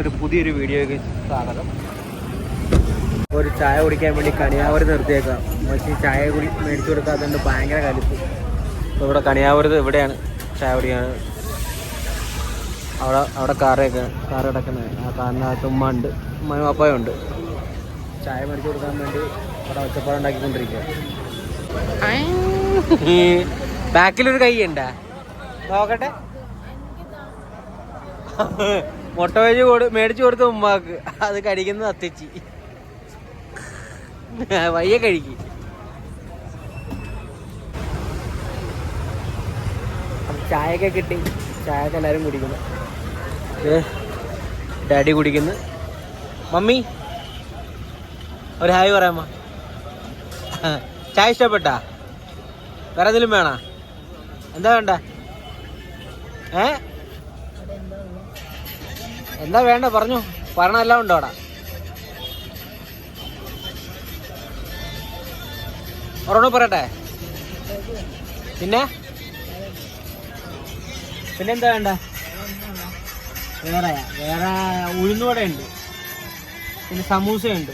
ഒരു പുതിയൊരു വീഡിയോയ്ക്ക് സ്വാഗതം. ഒരു ചായ കുടിക്കാൻ വേണ്ടി കണിയാവൂർ നിർത്തിയേക്കാം. പക്ഷേ ചായ കുടി മേടിച്ചു കൊടുക്കാത്തതുകൊണ്ട് ഭയങ്കര കലിപ്പ്. ഇവിടെ കണിയാവൂരത്ത് ഇവിടെയാണ് ചായ കുടിക്കാൻ. അവിടെ അവിടെ കാറൊക്കെ കാർ കിടക്കുന്നത്. ആ കാറിനകത്ത് ഉമ്മ ഉണ്ട്. ഉമ്മയും അപ്പായും ഉണ്ട്. ചായ മേടിച്ചു കൊടുക്കാൻ വേണ്ടി അവിടെ ഒച്ചപ്പാട് ഉണ്ടാക്കിക്കൊണ്ടിരിക്കുക ബാക്കിലൊരു കൈ ഉണ്ടാ നോക്കട്ടെ മുട്ട വഴി മേടിച്ചു കൊടുത്ത ഉമ്മാക്ക്. അത് കഴിക്കുന്നത് അത്തച്ചി. വയ്യ കഴിക്ക് ചായയൊക്കെ കിട്ടി. ചായയൊക്കെ എല്ലാവരും കുടിക്കുന്നു. ഡാഡി കുടിക്കുന്നു. മമ്മി ഒരു ഹായ് പറയാമ്മ ചായ ഇഷ്ടപ്പെട്ടാ? വേറെ എന്തെങ്കിലും വേണോ? എന്താ വേണ്ട? ഏ? എന്താ വേണ്ട പറഞ്ഞു. പറഞ്ഞ എല്ലാം ഉണ്ടോ അവിടെ? ഒരെണ്ണം പറയട്ടെ? പിന്നെ? പിന്നെന്താ വേണ്ട? വേറെ വേറെ ഉഴുന്നുവട ഉണ്ട് പിന്നെ സമൂസയുണ്ട്.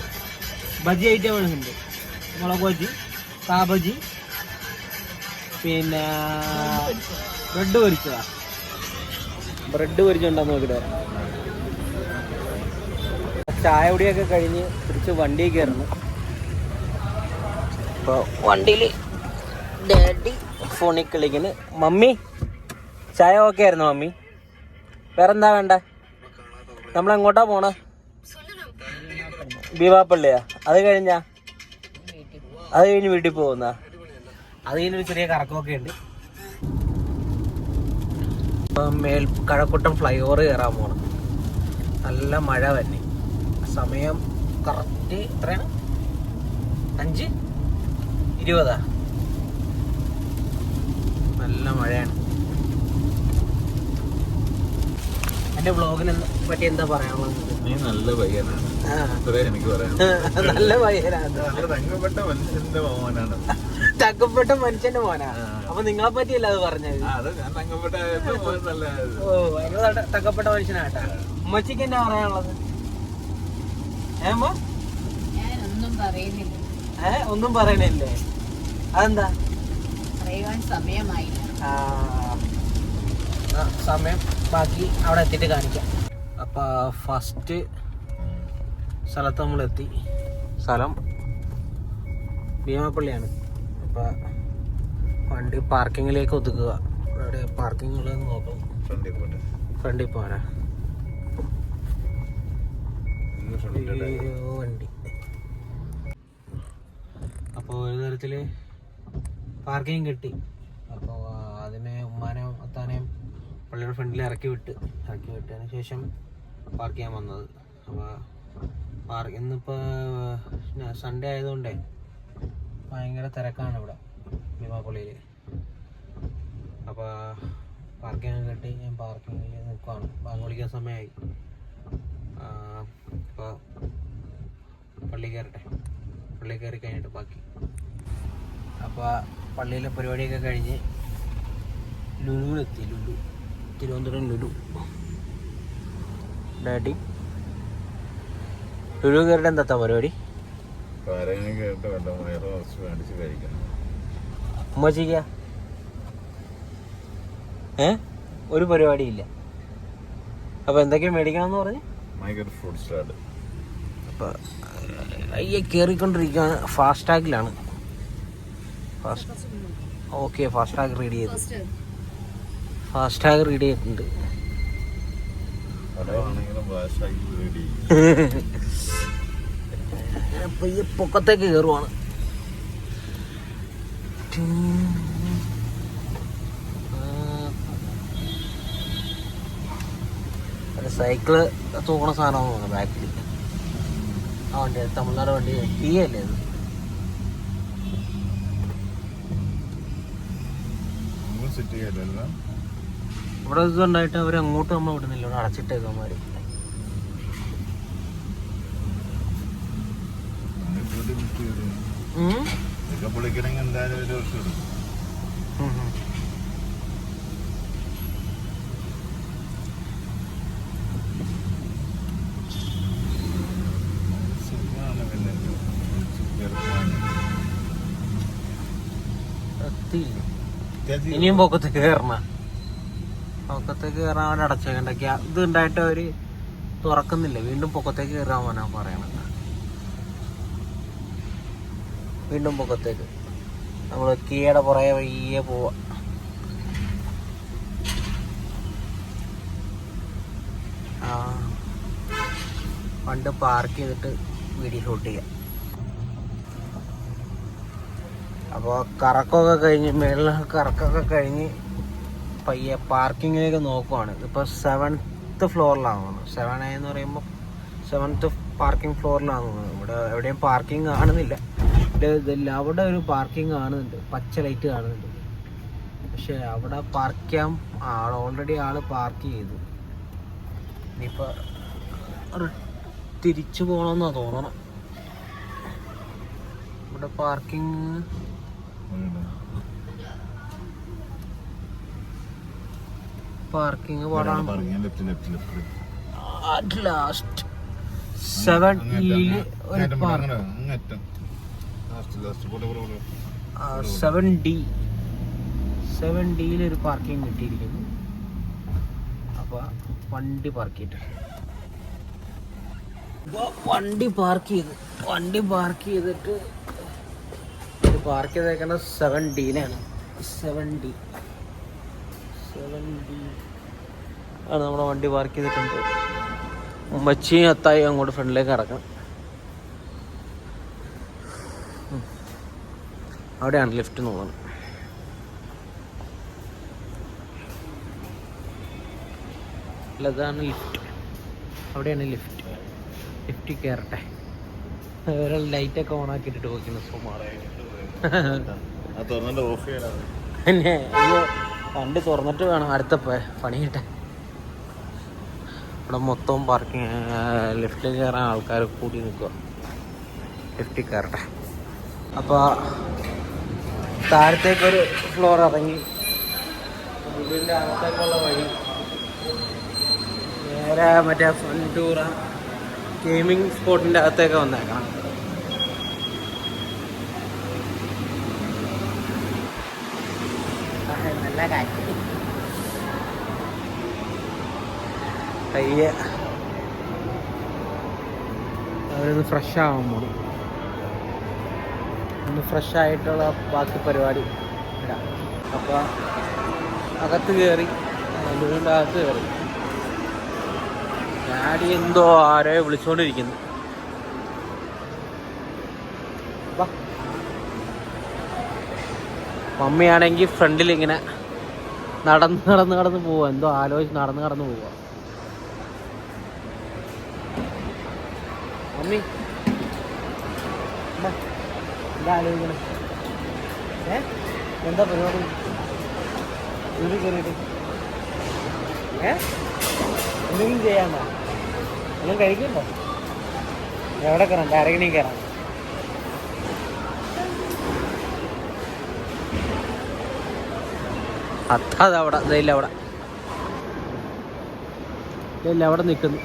ബജി ഐറ്റംസ് ഉണ്ട്. മുളക് ബജി കാബജി പിന്നെ ബ്രെഡ് പൊരിച്ചതാ. ബ്രെഡ് പൊരിച്ചുണ്ടോ നോക്കിട്ട് ചായ കുടിയൊക്കെ കഴിഞ്ഞ് തിരിച്ച് വണ്ടി കയറുന്നു. ഇപ്പോൾ വണ്ടിയിൽ ഡാഡി ഫോണിൽ കളിക്കുന്നു. മമ്മി ചായ ഓക്കെ ആയിരുന്നു മമ്മി? വേറെന്താ വേണ്ട? നമ്മൾ എങ്ങോട്ടാ പോണ? ഭീമാപ്പള്ളിയാ അത് കഴിഞ്ഞാ? അത് കഴിഞ്ഞ് വീട്ടിൽ പോകുന്ന? അത് കഴിഞ്ഞൊരു ചെറിയ കറക്കമൊക്കെ ഉണ്ട്. മേൽ കഴക്കൂട്ടം ഫ്ലൈ ഓവർ കയറാൻ പോണം. നല്ല മഴ തന്നെ സമയം കറക്റ്റ് എത്രയാണ് അഞ്ച്? ഇരുപതാ? നല്ല മഴയാണ്. എന്റെ വ്ളോഗിനെ പറ്റി എന്താ പറയാനുള്ളത്? നീ നല്ല പയ്യനാണ്. എനിക്ക് പറയാം നല്ല പയ്യനാണ്. തങ്കപ്പെട്ട മനുഷ്യന്റെ മോനാണ്. മനുഷ്യന്റെ. അപ്പൊ നിങ്ങളെ പറ്റിയല്ല അത് പറഞ്ഞത്? തങ്കപ്പെട്ട മനുഷ്യനാട്ടാ ഉമ്മച്ചിക്ക് എന്നാ പറയാനുള്ളത്? ഏ ഒന്നും പറയണില്ലേ? അതെന്താ? സമയം ബാക്കി. അവിടെ എത്തിയിട്ട് കാണിക്കാം. അപ്പൊ ഫസ്റ്റ് സ്ഥലത്ത് നമ്മൾ എത്തി സ്ഥലം? ഭീമാപ്പള്ളിയാണ്. അപ്പൊ വണ്ടി പാർക്കിങ്ങിലേക്ക് ഒതുക്കുക. അവിടെ പാർക്കിംഗ് ഉള്ളതെന്ന് നോക്കണം ഫ്രണ്ടിൽ പോട്ടെ. ഫ്രണ്ടിൽ പോരാ വണ്ടി. അപ്പോൾ ഒരു തരത്തിൽ പാർക്കിങ് കിട്ടി. അപ്പോൾ അതിനെ ഉമ്മാനെയും അത്താനെയും പള്ളിയുടെ ഫ്രണ്ടിൽ ഇറക്കി വിട്ട് ഇറക്കി വിട്ടതിന് ശേഷം പാർക്ക് ചെയ്യാൻ വന്നത്. അപ്പോൾ പാർക്ക് ഇന്നിപ്പോൾ സൺഡേ ആയതുകൊണ്ടേ ഭയങ്കര തിരക്കാണ് ഇവിടെ ഭീമാപ്പള്ളിയിൽ അപ്പോൾ പാർക്കിംഗ് കിട്ടി ഞാൻ പാർക്കിങ്ങിൽ നിൽക്കുവാണ്. ബാങ്ക് സമയമായി. അപ്പോൾ പള്ളി കയറട്ടെ പള്ളി കയറി കഴിഞ്ഞിട്ട് ബാക്കി. അപ്പോൾ പള്ളിയിലെ പരിപാടിയൊക്കെ കഴിഞ്ഞ് ലുലുവിലെത്തി. ലുലു. തിരുവനന്തപുരം ലുലു. ഡാഡി. ലുലു കയറിയിട്ട് എന്താ പരിപാടി? ഉമ്മച്ചിക്ക? ഏ? ഒരു പരിപാടിയില്ല. അപ്പോൾ എന്തൊക്കെയാണ് മേടിക്കണം എന്ന് പറഞ്ഞ്? ഭയങ്കര ഫാസ്റ്റാഗിലാണ് സ്റ്റാർട്ട് അപ്പോൾ അയ്യെ കയറിക്കൊണ്ടിരിക്കുകയാണ് ഫാസ്ടാഗിലാണ് ഫാസ്റ്റ് ഓക്കെ ഫാസ്റ്റാഗ് റീഡ് ചെയ്തു ഫാസ്റ്റാഗ് റീഡ് ചെയ്തിട്ടുണ്ട് അപ്പോൾ ഈ പൊക്കത്തേക്ക് കയറുവാണ് സൈക്കിൾ തൂക്കണ സാധനമാണ് തോന്നുന്നു ബാക്കിൽ ആ വണ്ടി തമിഴ്നാട് വണ്ടി ടീ അല്ലേ ചെയ്യലല്ല ഇവിടെ ഇതുണ്ടായിട്ട് അവർ അങ്ങോട്ട് നമ്മൾ വിടുന്നില്ല ഇവിടെ അടച്ചിട്ടേക്കന്മാര് ഉം. ഉം ഉം എന്തായാലും ഒരു വർഷം ഇനിയും പൊക്കത്ത് കയറണ പൊക്കത്തേക്ക് കയറാൻ വേണ്ടി അടച്ചേക്കണ്ട. ഇത് ഉണ്ടായിട്ട് അവർ തുറക്കുന്നില്ല. വീണ്ടും പൊക്കത്തേക്ക് കയറാൻ വേണ പറയണത്. വീണ്ടും പൊക്കത്തേക്ക്. നമ്മൾ കീയുടെ പുറകെ വഴിയെ പോവാ. പണ്ട് പാർക്ക് ചെയ്തിട്ട് വീഡിയോ ഷൂട്ട് ചെയ്യാം. അപ്പോൾ കറക്കമൊക്കെ കഴിഞ്ഞ് മേളിൽ കറക്കമൊക്കെ കഴിഞ്ഞ് പയ്യെ പാർക്കിങ്ങിലേക്ക് നോക്കുവാണ്. ഇപ്പോൾ സെവൻത്ത് ഫ്ലോറിലാണ് തോന്നുന്നത് സെവൻ എന്ന് പറയുമ്പോൾ സെവൻത്ത് പാർക്കിംഗ് ഫ്ലോറിലാണ് തോന്നുന്നത് ഇവിടെ എവിടെയും പാർക്കിംഗ് കാണുന്നില്ല. അവിടെ ഒരു പാർക്കിംഗ് കാണുന്നുണ്ട്. പച്ച ലൈറ്റ് കാണുന്നുണ്ട്. പക്ഷെ അവിടെ പാർക്ക് ചെയ്യാൻ ആൾ ഓൾറെഡി ആൾ പാർക്ക് ചെയ്തു. ഇനിയിപ്പോൾ തിരിച്ചു പോകണമെന്നാണ് തോന്നണം. ഇവിടെ parking parking left at last seven ഒരു പാർക്ക് സെവൻ ഡി സെവൻ ഡിയിൽ ഒരു പാർക്കിംഗ് കിട്ടിയിരിക്കുന്നു. അപ്പൊ വണ്ടി പാർക്ക് ചെയ്തിട്ട്. വണ്ടി പാർക്ക് ചെയ്ത് വണ്ടി പാർക്ക് ചെയ്തിട്ട് പാർക്ക് ചെയ്തേക്കുന്ന സെവൻ ഡിയിലാണ് സെവൻ ഡി സെവൻ ഡി ആണ് നമ്മുടെ വണ്ടി പാർക്ക് ചെയ്തിട്ടുണ്ട്. ഉമ്മച്ചിയും അത്തായി അങ്ങോട്ട് ഫ്രണ്ടിലേക്ക് ഇറക്കണം. അവിടെയാണ് ലിഫ്റ്റ് നോക്കുന്നത് അല്ലതാണ് ലിഫ്റ്റ് അവിടെയാണ് ലിഫ്റ്റ് ലിഫ്റ്റിൽ കയറട്ടെ. ഒരാൾ ലൈറ്റൊക്കെ ഓൺ ആക്കിയിട്ടിട്ട് പോയിക്കുന്നു സുമാർ പിന്നെ അയ്യോ വണ്ടി തുറന്നിട്ട് വേണം. അടുത്ത പണി കിട്ടാൻ. ഇവിടെ മൊത്തം പാർക്കിങ് ലിഫ്റ്റിൽ കയറാൻ ആൾക്കാർ കൂടി നിൽക്കുക ലിഫ്റ്റിൽ കയറട്ടെ അപ്പോൾ താഴത്തേക്കൊരു ഫ്ലോർ ഇറങ്ങി. വീടിന്റെ അകത്തേക്കുള്ള വഴി. നേരെ മറ്റേ ഫൺ ടൂറ ഗെയിമിംഗ് സ്പോട്ടിന്റെ അകത്തേക്ക് വന്നേക്കണം. പയ്യെ അവരൊന്ന് ഫ്രഷ് ആവാൻ ഒന്ന് ഫ്രഷ് ആയിട്ടുള്ള ബാക്കി പരിപാടി ഇടാം. അപ്പോൾ അകത്ത് കയറി വീടിന്റെ അകത്ത് കയറി ഡാഡി എന്തോ ആരെയോ വിളിച്ചുകൊണ്ടിരിക്കുന്നു മമ്മിയാണെങ്കിൽ ഫ്രണ്ടിൽ ഇങ്ങനെ നടന്ന് നടന്ന് കടന്ന് പോവാ. എന്തോ ആലോചിച്ച് നടന്ന് കടന്ന് പോവാ. മമ്മി എന്താ? ആലോചിക്കണേ? ഏ? എന്താ പരിപാടി? വീട്ടിൽ കയറിയിട്ട്. ഏ? എന്തെങ്കിലും ചെയ്യാമോ ഒന്നും കഴിക്കണ്ടോ എവിടെ കയറാം? ഡയറക്ടണി കയറാം. അത്താത് അവിടെ ഇല്ല അവിടെ ഇല്ല അവിടെ നിൽക്കുന്നു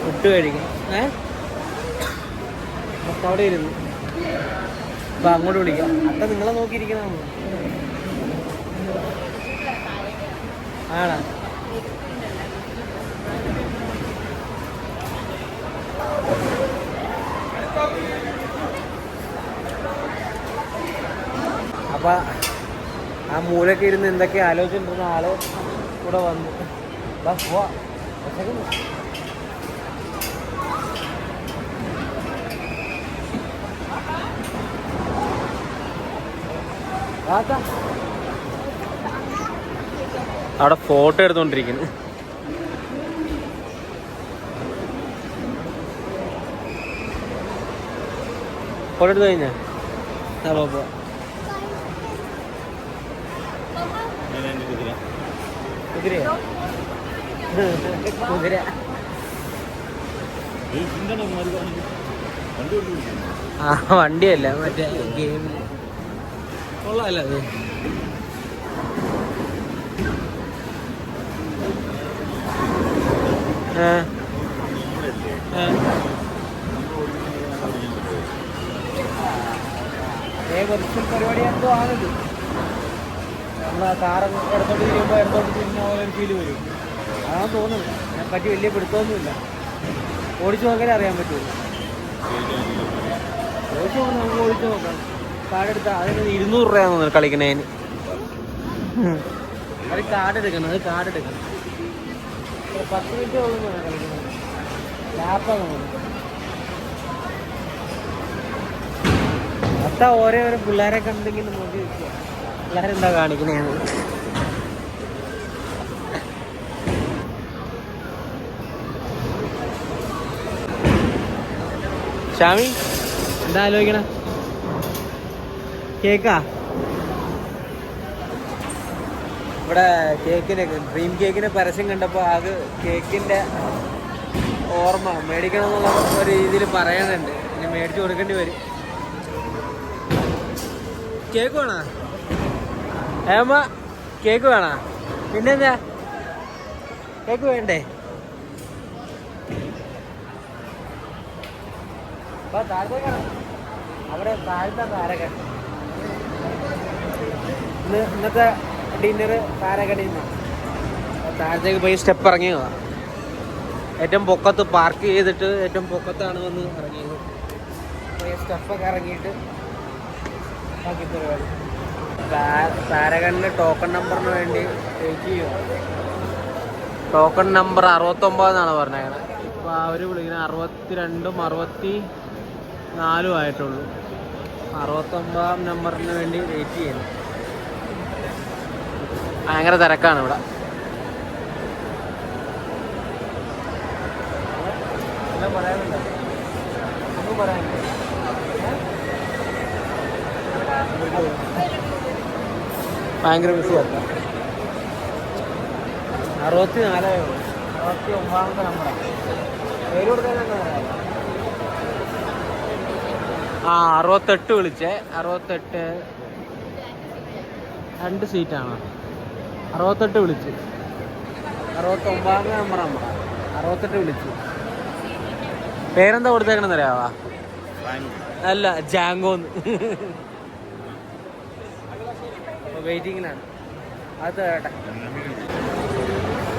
ഫുഡ് കഴിക്കും ഏ? അവിടെ ഇരുന്നു. അപ്പൊ അങ്ങോട്ട് വിളിക്കാം. അത്ത നിങ്ങളെ നോക്കിയിരിക്കണതാണ് ആണോ? അപ്പൊ ആ മൂലൊക്കെ ഇരുന്ന് എന്തൊക്കെ ആലോചിച്ചിരുന്ന ആൾ കൂടെ വന്നു. പോവാ. അവിടെ ഫോട്ടോ എടുത്തോണ്ടിരിക്കുന്നു. ഫോട്ടോ എടുത്തു ആ, വണ്ടിയല്ല മറ്റേ ഗെയിം കൊള്ളാമല്ലോ അത്. ഏ അതേ വെർച്വൽ പരിപാടി എന്തോ നമ്മൾ കാർ ഇടത്തോട്ട് തിരിയുമ്പോൾ ഇടത്തോട്ട് തിരിഞ്ഞ ഒരു വരും. അതാണ് തോന്നുന്നത്. ഞാൻ പറ്റി വലിയ പിടുത്തമൊന്നുമില്ല. ഓടിച്ചു നോക്കാനേ അറിയാൻ പറ്റുള്ളൂ. ഓടിച്ചു നോക്കാം നമുക്ക് ഓടിച്ചു നോക്കാം. കാർഡ് അതിന് ഇരുന്നൂറ് രൂപയാണെന്ന് കളിക്കണേന് അത് എടുക്കണം അത് കാർഡ് എടുക്കണം. പത്ത് മിനിറ്റ് കളിക്കുന്നത്. ലാപ്പാണ് തോന്നുന്നത് അത്ത ഓരോ ഓരോ പിള്ളേരെ കണ്ടെങ്കിലും നോക്കി വെക്കുക. പിള്ളേരെന്താ കാണിക്കണേന്ന് ഷാമി എന്താ ആലോചിക്കണ? കേക്കാ? ഇവിടെ കേക്കിന് ഡ്രീം കേക്കിന് പരസ്യം കണ്ടപ്പോൾ അത് കേക്കിന്റെ ഓർമ്മ മേടിക്കണം എന്നുള്ള ഒരു രീതിയിൽ പറയുന്നുണ്ട്. ഇനി മേടിച്ചു കൊടുക്കേണ്ടി വരും. കേക്ക് വേണോ? ഏമ്മ കേക്ക് വേണോ? പിന്നെന്താ? കേക്ക് വേണ്ടേ. അവിടെ താഴ്ത്ത താരക ഇന്ന് ഇന്നത്തെ ഡിന്നർ താരകടയിൽ താഴത്തേക്ക് പോയി സ്റ്റെപ്പ് ഇറങ്ങിയ ഏറ്റവും പൊക്കത്ത് പാർക്ക് ചെയ്തിട്ട് ഏറ്റവും പൊക്കത്താണ് വന്ന് ഇറങ്ങിയത്. സ്റ്റെപ്പൊക്കെ ഇറങ്ങിയിട്ട് ബാക്കി പരിപാടി ടോക്കൺ നമ്പറിന് വേണ്ടി വെയിറ്റ് ചെയ്യുക ടോക്കൺ നമ്പർ അറുപത്തൊമ്പത് എന്നാണ് ഇപ്പം ഇപ്പോൾ അവർ വിളിക്കുന്നത് അറുപത്തി രണ്ടും അറുപത്തി നാലും ആയിട്ടുള്ളൂ. അറുപത്തൊമ്പതാം നമ്പറിന് വേണ്ടി വെയിറ്റ് ചെയ്യുന്നു. ഭയങ്കര തിരക്കാണ് ഇവിടെ. പറയാനുണ്ടോ? പറയാനില്ല ഭയങ്കര ബിസി ആക്കാം അറുപത്തി നാലായോ ഉള്ളൂ അറുപത്തി ഒമ്പതാമത്തെ നമ്പറാണ് പേര് കൊടുക്കാൻ ആ അറുപത്തെട്ട് വിളിച്ചേ. അറുപത്തെട്ട് രണ്ട് സീറ്റാണ് അറുപത്തെട്ട് വിളിച്ച്. അറുപത്തൊമ്പതാമത്തെ നമ്പർ നമ്പർ അറുപത്തെട്ട് വിളിച്ചു. പേരെന്താ കൊടുത്തേക്കണെന്നറിയാവാ? അല്ല ജാങ്കോന്ന്. വെയിറ്റിങ്ങിലാണ് അത് കേട്ടെ.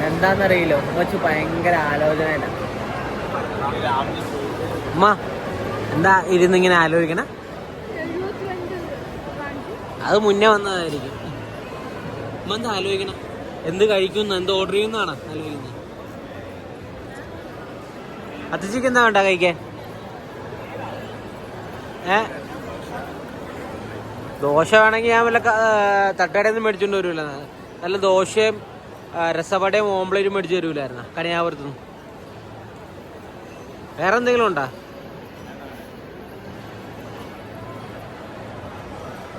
എന്താന്നറിയില്ല. ഉമ്മച്ച് ഭയങ്കര ആലോചന ഉമ്മ എന്താ ഇരുന്നിങ്ങനെ ആലോചിക്കണ? അത് മുന്നേ വന്നതായിരിക്കും. ഉമ്മ എന്താ ആലോചിക്കണ? എന്ത് കഴിക്കുന്നു? എന്ത് ഓർഡർ ചെയ്യുന്നതാണ് ആലോചിക്കുന്നത്? അത്തച്ചിക്ക് എന്താ വേണ്ട കഴിക്കാൻ? ഏ? ദോശ വേണമെങ്കിൽ ഞാൻ വല്ല തട്ടുകടയിൽ നിന്ന് മേടിച്ചോണ്ട് വരില്ല നല്ല ദോശയും രസവടയും ഓംപ്ലേറ്റും മേടിച്ചു തരൂലായിരുന്ന. കണിയാപുരത്തുനിന്ന് വേറെ എന്തെങ്കിലും ഉണ്ടോ?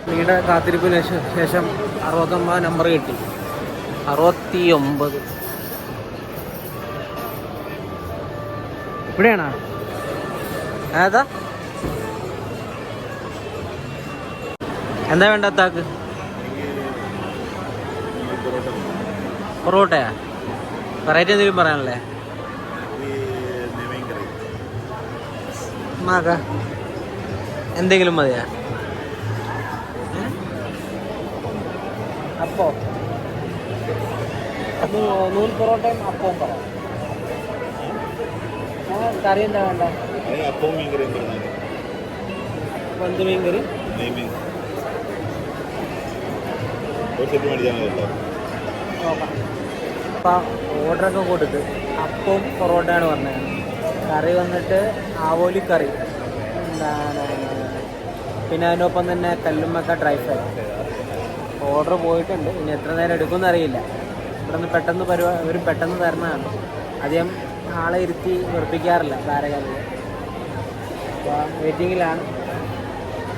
നിങ്ങളുടെ കാത്തിരിപ്പിന് ശേഷം ശേഷം അറുപത്തൊമ്പത് നമ്പർ കിട്ടി. അറുപത്തി ഒമ്പത് ഇവിടെയാണോ? ഏതാ? എന്താ വേണ്ട അത്താക്ക്? പൊറോട്ടയാ? വെറൈറ്റി എന്തെങ്കിലും പറയാനല്ലേ മാക എന്തെങ്കിലും മതിയാ? അപ്പോ? നൂൽ പൊറോട്ടയും അപ്പവും പറ. കറി എന്താ വേണ്ട? അപ്പവും മീൻ അപ്പൊ എന്ത് മീൻ കറി നെയ്മീൻ ഒരു സെറ്റ് മേടിച്ചാൽ മതി കേട്ടോ നോക്കാം അപ്പം ഓർഡറൊക്കെ കൊടുത്ത് അപ്പവും പൊറോട്ടയാണ് പറഞ്ഞത്. കറി വന്നിട്ട് ആവോലി കറി. എന്താണ്? പിന്നെ അതിനൊപ്പം തന്നെ കല്ലുമ്മക്ക ഡ്രൈ ഫ്രൈ ഓർഡർ പോയിട്ടുണ്ട്. ഇനി എത്ര നേരം എടുക്കുമെന്ന് അറിയില്ല. ഇവിടെ നിന്ന് പെട്ടെന്ന് പരിപാടി ഇവർ പെട്ടെന്ന് തരണതാണ്. അധികം ആളെ ഇരുത്തി വെറുപ്പിക്കാറില്ല താരകാലിൽ അപ്പോൾ വെയിറ്റിങ്ങിലാണ്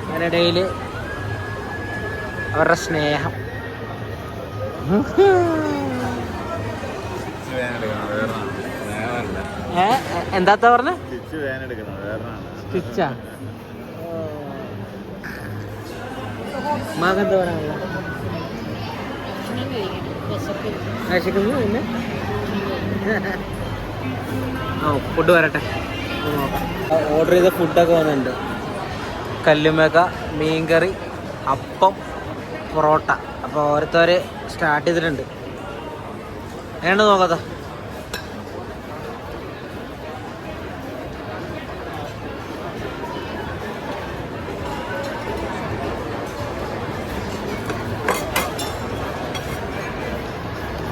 അതിനിടയിൽ അവരുടെ സ്നേഹം. എന്താത്ത പറഞ്ഞ? സ്റ്റിച്ച്? വേൻ എടുക്കണം വേറെയാണ് സ്റ്റിച്ചാ മാകെന്താ പറയാനുള്ള? വിശക്കുന്നു പിന്നെ? ആ ഫുഡ് വരട്ടെ. ഓർഡർ ചെയ്ത ഫുഡൊക്കെ വന്നിട്ടുണ്ട്. കല്ലുമേക്ക മീൻകറി അപ്പം പൊറോട്ട. അപ്പോൾ ഓരോരുത്തര് സ്റ്റാർട്ട് ചെയ്തിട്ടുണ്ട്. വേണ്ട നോക്കാത്ത?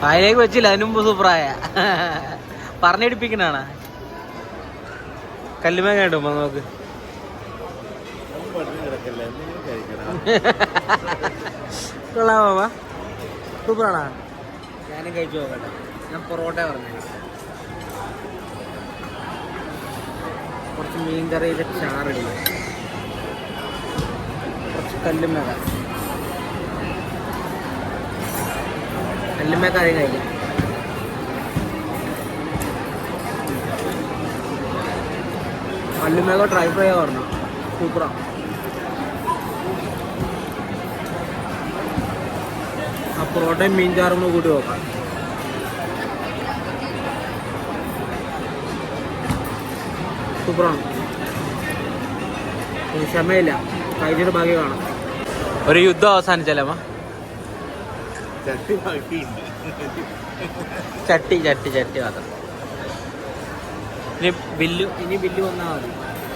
അതിലേക്ക് വെച്ചില്ല അതിനു മുമ്പ് സൂപ്പറായ. പറഞ്ഞെടുപ്പിക്കണാണ് കല്ലുമേ കേട്ടോ നോക്ക് കൊള്ളാമോ സൂപ്പറാണോ? ഞാനും കഴിച്ചു നോക്കട്ടെ. ഞാൻ പൊറോട്ട പറഞ്ഞു. കുറച്ച് മീൻ കറിയിലെ ചാറില്ല കുറച്ച് കല്ലുമേക കല്ലുമേക്ക ആദ്യം കഴിക്കാം. കല്ലുമേക ട്രൈ ഫ്രൈ പറഞ്ഞു. സൂപ്പറാണ് പൊറോട്ടയും മീൻ ചാറും കൂടി കൂട്ടി നോക്കാം. സൂപ്പറാണ്. ഇനി ക്ഷമയില്ല. കഴിച്ചിട്ട് ബാക്കി കാണാം. ഒരു യുദ്ധം അവസാനിച്ചല്ലേ ചട്ടി ചട്ടി ചട്ടി ചട്ടി മാത്രം. ഇനി ബില്ല് ഇനി ബില്ല് വന്നാൽ മതി.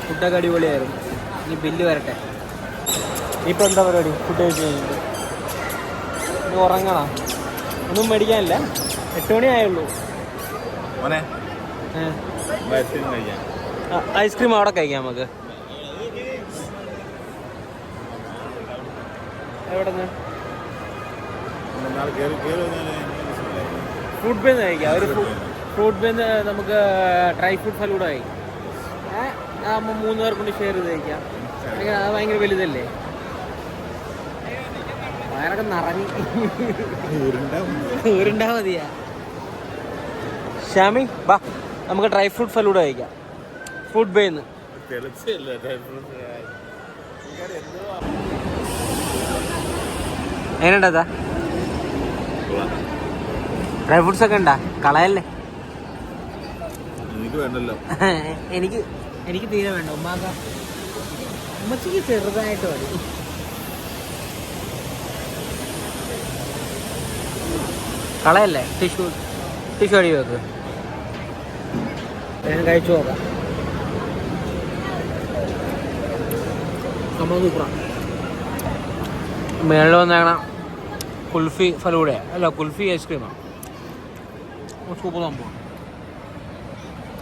ഫുഡൊക്കെ അടിപൊളിയായിരുന്നു. ഇനി ബില്ല് വരട്ടെ. ഇപ്പം എന്താ പരിപാടി? ഫുഡ് കഴിച്ച് കഴിഞ്ഞിട്ട്? ഉറങ്ങണം. ഒന്നും മേടിക്കാനില്ല. എട്ട് മണി ആയുള്ളൂ. മോനെ ഐസ്ക്രീം അവിടെ കഴിക്കാം നമുക്ക്. ഫ്രൂട്ട് ബേന്ന് കഴിക്കാം. ഒരു ഫ്രൂട്ട് ബേന്ന് നമുക്ക് ഡ്രൈ ഫ്രൂട്ട് ഫലൂടെ കഴിക്കാം. മൂന്ന് പേർക്കൊണ്ട് ഷെയർ ചെയ്ത് കഴിക്കാം. അത് ഭയങ്കര വലുതല്ലേ? വയറൊക്കെ നിറഞ്ഞു. ഊരുണ്ടാ മതിയാ. ഷാമി ബാ നമുക്ക് ഡ്രൈ ഫ്രൂട്ട് ഫലൂഡ കഴിക്കാം. ഫ്രൂട്ട് ബേന്ന് എങ്ങനെയുണ്ടാ ഡ്രൈ ഫ്രൂട്ട്സ് ഒക്കെ ഉണ്ടാ? കളയല്ലേ? എനിക്ക് എനിക്ക് തീരെ വേണ്ട. ഉമ്മാക്ക ഉമ്മച്ചിക്ക് ചെറുതായിട്ട് മതി. കളയല്ലേ? ടിഷ്യൂ ടിഷ്യൂ അടി വെക്ക്. ഞാൻ കഴിച്ചു നോക്കാം. സംഭവം മേളിൽ വന്നേക്കണ കുൽഫി ഫലൂടെ. അല്ല കുൽഫി ഐസ്ക്രീമാണ് സൂപ്പർ സംഭവം.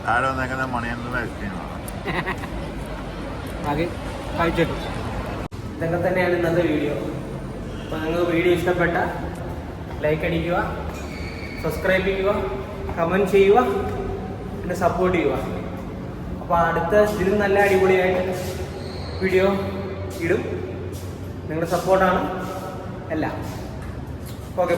താഴെ വന്നേക്കുന്ന മണിയനുള്ള ഐസ്ക്രീമാണ് ബാക്കി കഴിച്ചിട്ടു. ഇതൊക്കെ തന്നെയാണ് ഇന്നത്തെ വീഡിയോ അപ്പോൾ നിങ്ങൾക്ക് വീഡിയോ ഇഷ്ടപ്പെട്ട ലൈക്ക് അടിക്കുക സബ്സ്ക്രൈബ് ചെയ്യുക കമന്റ് ചെയ്യുക എന്നെ സപ്പോർട്ട് ചെയ്യുക. അപ്പോൾ അടുത്ത ഇതിലും നല്ല അടിപൊളിയായിട്ട് വീഡിയോ ഇടും. നിങ്ങളുടെ സപ്പോർട്ടാണ് എല്ലാം.